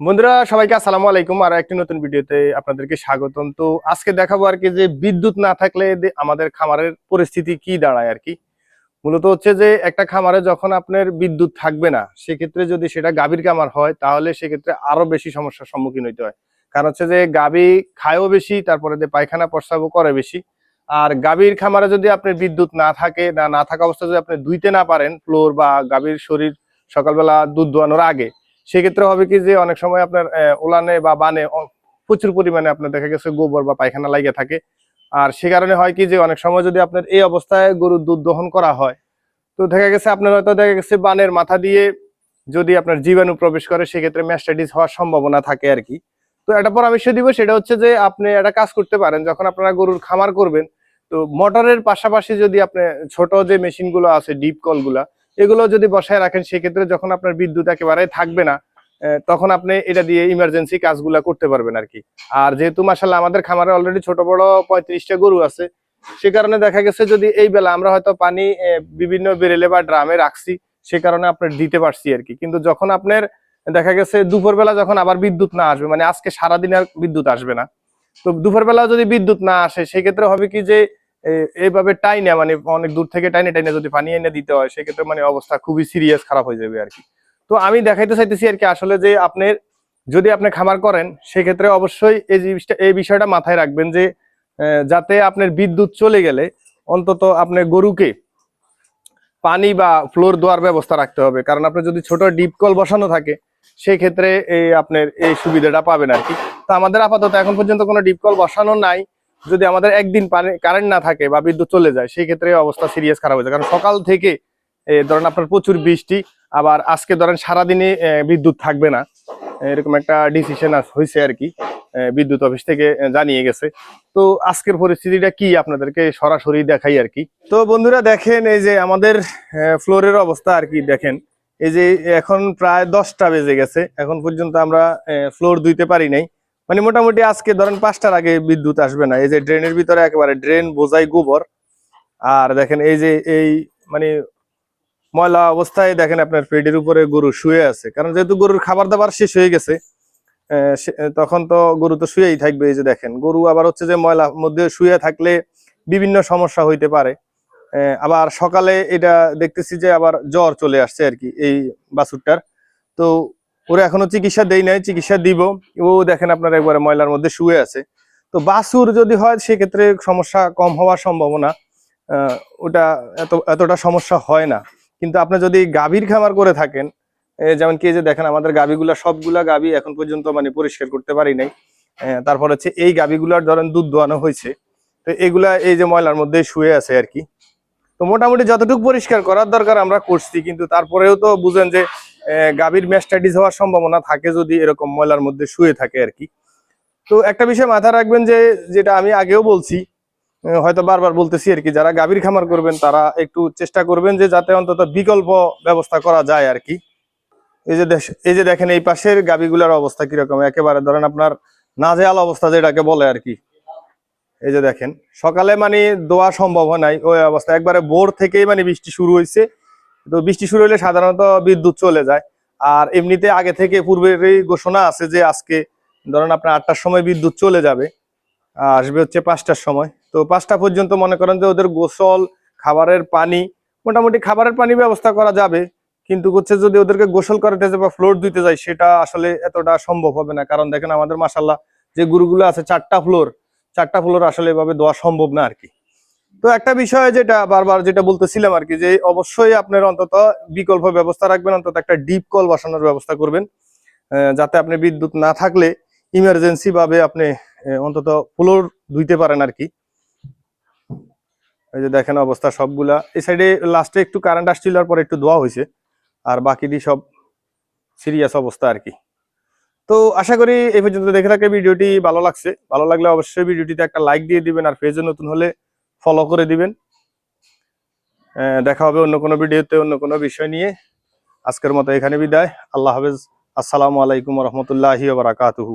বন্ধুরা, সবাইকে আসসালামু আলাইকুম আর একটি নতুন ভিডিওতে আপনাদেরকে স্বাগতম। তো আজকে দেখাবো আর কি যে বিদ্যুৎ না থাকলে আমাদের খামারের পরিস্থিতি কি দাঁড়ায় আর কি। মূলত হচ্ছে যে একটা খামারে যখন আপনার বিদ্যুৎ থাকবে না, সেক্ষেত্রে যদি সেটা গাভীর খামার হয়, তাহলে সেক্ষেত্রে আরও বেশি সমস্যার সম্মুখীন হইতে হয়। কারণ হচ্ছে যে গাভী খায়ও বেশি, তারপরে যে পায়খানা প্রস্রাবও করে বেশি। আর গাভীর খামারে যদি আপনার বিদ্যুৎ না থাকে, না না থাকা অবস্থায় যদি আপনি ধুইতে না পারেন, ফ্লোর বা গাভীর শরীর সকালবেলা দুধ দোয়ানোর আগে সেক্ষেত্রে হবে কি যে অনেক সময় আপনার ওলানে বা বানে প্রচুর পরিমাণে আপনার দেখা গেছে গোবর বা পায়খানা লাগিয়ে থাকে। আর সে কারণে হয় কি যে অনেক সময় যদি আপনার এই অবস্থায় গরুর দুধ দহন করা হয়, তো দেখা গেছে আপনার হয়তো দেখা গেছে বানের মাথা দিয়ে যদি আপনার জীবাণু প্রবেশ করে, সেক্ষেত্রে ম্যাস্টাইটিস হওয়ার সম্ভাবনা থাকে আর কি। তো একটা পরামর্শ দিব সেটা হচ্ছে যে আপনি একটা কাজ করতে পারেন, যখন আপনারা গরুর খামার করবেন, তো মোটরের পাশাপাশি যদি আপনি ছোট যে মেশিনগুলো আছে, ডিপ কলগুলা, এগুলো যদি বসায় রাখেন, সেক্ষেত্রে যখন আপনার বিদ্যুৎ একেবারে থাকবে না তখন আপনি এটা দিয়ে ইমার্জেন্সি কাজগুলা করতে পারবেন আর কি আর যেহেতু মাসাল্লাহ আমাদের খামারে অলরেডি ছোট বড় পঁয়ত্রিশটা গরু আছে, সে কারণে দেখা গেছে যদি এই বেলা আমরা হয়তো পানি বিভিন্ন বেরেলে বা ড্রামে রাখছি, সে কারণে আপনার দিতে পারছি আর কি কিন্তু যখন আপনার দেখা গেছে দুপুরবেলা যখন আবার বিদ্যুৎ না আসবে মানে আজকে সারাদিন আর বিদ্যুৎ আসবে না, তো দুপুরবেলা যদি বিদ্যুৎ না আসে, সেক্ষেত্রে হবে কি যে এইভাবে টাইনে মানে অনেক দূর থেকে টাইনে টাইনে যদি পানি এনে দিতে হয়, সেক্ষেত্রে মানে অবস্থা খুবই সিরিয়াস খারাপ হয়ে যাবে আর কি তো আমি দেখাইতে চাইতেছি আর কি আসলে যে আপনার যদি আপনি খামার করেন, সেক্ষেত্রে অবশ্যই এই জিনিসটা, এই বিষয়টা মাথায় রাখবেন যে যাতে আপনার বিদ্যুৎ চলে গেলে অন্তত আপনার গরুকে পানি বা ফ্লোর দেওয়ার ব্যবস্থা রাখতে হবে। কারণ আপনার যদি ছোট ডিপ কল বসানো থাকে সেই ক্ষেত্রে এই আপনার এই সুবিধাটা পাবেন আর কি। তো আমাদের আপাতত এখন পর্যন্ত কোনো ডিপ কল বসানো নাই। যদি আমাদের একদিন পানি, কারেন্ট না থাকে বা বিদ্যুৎ চলে যায় সেই ক্ষেত্রে অবস্থা সিরিয়াস খারাপ হয়ে যায়। কারণ সকাল থেকে ধরেন আপনার প্রচুর বৃষ্টি আবার আজকে ধরেন সারাদিনে বিদ্যুৎ থাকবে না। এরকম একটা ডিসিশন হয়েছে আর কি। বিদ্যুৎ অফিস থেকে জানিয়ে গেছে। তো আজকের পরিস্থিতিটা কি আপনাদেরকে সরাসরি দেখাই আর কি? তো বন্ধুরা দেখেন, এই যে আমাদের ফ্লোরের অবস্থা আর কি দেখেন। এই যে এখন প্রায় দশটা বেজে গেছে। এখন পর্যন্ত আমরা ফ্লোর ধুইতে পারি নাই। মানে মোটামুটি আজকে ধরেন পাঁচটার আগে বিদ্যুৎ আসবে না। এই যে ড্রেনের ভিতরে একেবারে ড্রেন বোঝাই গোবর। আর দেখেন এই যে, এই মানে ময়লা অবস্থায় দেখেন আপনার পেটের উপরে গরু শুয়ে আছে। কারণ যেহেতু গরুর খাবার দাবার শেষ হয়ে গেছে তখন তো গরু তো শুয়েই থাকবে এই যে দেখেন। গরু আবার হচ্ছে যে ময়লা মধ্যে শুয়ে থাকলে বিভিন্ন সমস্যা হইতে পারে। আবার সকালে এটা দেখতেছি যে আবার জ্বর চলে আসছে আর কি এই বাছুরটার। তো ওরা এখনও চিকিৎসা দেই নাই, চিকিৎসা দিব। ও দেখেন আপনার একবারে ময়লার মধ্যে শুয়ে আছে। তো বাছুর যদি হয় সেক্ষেত্রে সমস্যা কম হওয়ার সম্ভাবনা ওটা এত, এতটা সমস্যা হয় না। কিন্তু আপনি যদি গাভীর খামার করে থাকেন যেমন কি যে দেখেন আমাদের গাভীগুলা, সবগুলা গাভী এখন পর্যন্ত মানে পরিষ্কার করতে পারি নাই। তারপর হচ্ছে এই গাভীগুলার ধরেন দুধ দোয়ানো হয়েছে। তো এগুলা এই যে ময়লার মধ্যে শুয়ে আছে আর কি। তো মোটামুটি যতটুকু পরিষ্কার করার দরকার আমরা করছি, কিন্তু তারপরেও তো বুঝেন যে গাভীর ম্যাস্টাইটিস হওয়ার সম্ভাবনা থাকে যদি এরকম ময়লার মধ্যে শুয়ে থাকে আর কি। তো একটা বিষয় মাথায় রাখবেন যে, যেটা আমি আগেও বলছি হয়তো বারবার বলতেছি আর কি, যারা গাভীর খামার করবেন তারা একটু চেষ্টা করবেন যে যাতে অন্তত বিকল্প ব্যবস্থা করা যায় আর কি। এই যে এই যে দেখেন এই পাশের গাভীগুলার অবস্থা কীরকম, একেবারে ধরেন আপনার নাজেহাল অবস্থা যেটাকে বলে আর কি। এই যে দেখেন, সকালে মানে দোয়া সম্ভব হয় নাই, ওই অবস্থা, একবারে ভোর থেকেই মানে বৃষ্টি শুরু হয়েছে তো বৃষ্টি শুরু হলে সাধারণত বিদ্যুৎ চলে যায়। আর এমনিতে আগে থেকে পূর্বেরই ঘোষণা আছে যে আজকে ধরেন আপনার আটটার সময় বিদ্যুৎ চলে যাবে আসবে হচ্ছে পাঁচটার সময়। তো পাঁচটা পর্যন্ত মনে করেন যে ওদের গোসল, খাবারের পানি, মোটামুটি খাবারের পানি ব্যবস্থা করা যাবে। কিন্তু হচ্ছে যদি ওদেরকে গোসল করাতে যায় বা ফ্লোর দিতে যায়, সেটা আসলে এতটা সম্ভব হবে না। কারণ দেখেন আমাদের মাসাল্লাহ যে গুরুগুলো আছে চারটা ফ্লোর চারটা ফ্লোর আসলে এভাবে দেওয়া সম্ভব না আর কি তো একটা বিষয় যেটা বারবার যেটা বলতেছিলাম আর কি যে অবশ্যই আপনার অন্তত বিকল্প ব্যবস্থা রাখবেন, অন্তত একটা ডিপ কল বসানোর ব্যবস্থা করবেন যাতে আপনি বিদ্যুৎ না থাকলে ইমার্জেন্সি ভাবে আপনি অন্তত ফ্লোর ধুইতে পারেন আর কি এই যে দেখেন অবস্থা সবগুলা। এই সাইডে লাস্টে একটু কারেন্ট আসছিল পরে একটু ধোয়া হয়েছে। আর বাকিটি সব সিরিয়াস অবস্থা আর কি। তো আশা করি এই পর্যন্ত দেখে থাকে ভিডিওটি ভালো লাগছে। ভালো লাগলে অবশ্যই ভিডিওটিতে একটা লাইক দিয়ে দিবেন, আর পেজে নতুন হলে ফলো করে দিবেন। দেখা হবে অন্য কোনো ভিডিওতে, অন্য কোনো বিষয় নিয়ে। আজকের মতো এখানে বিদায়। আল্লাহ হাফেজ। আসসালামু আলাইকুম রহমতুল্লাহি বারাকাতুহু।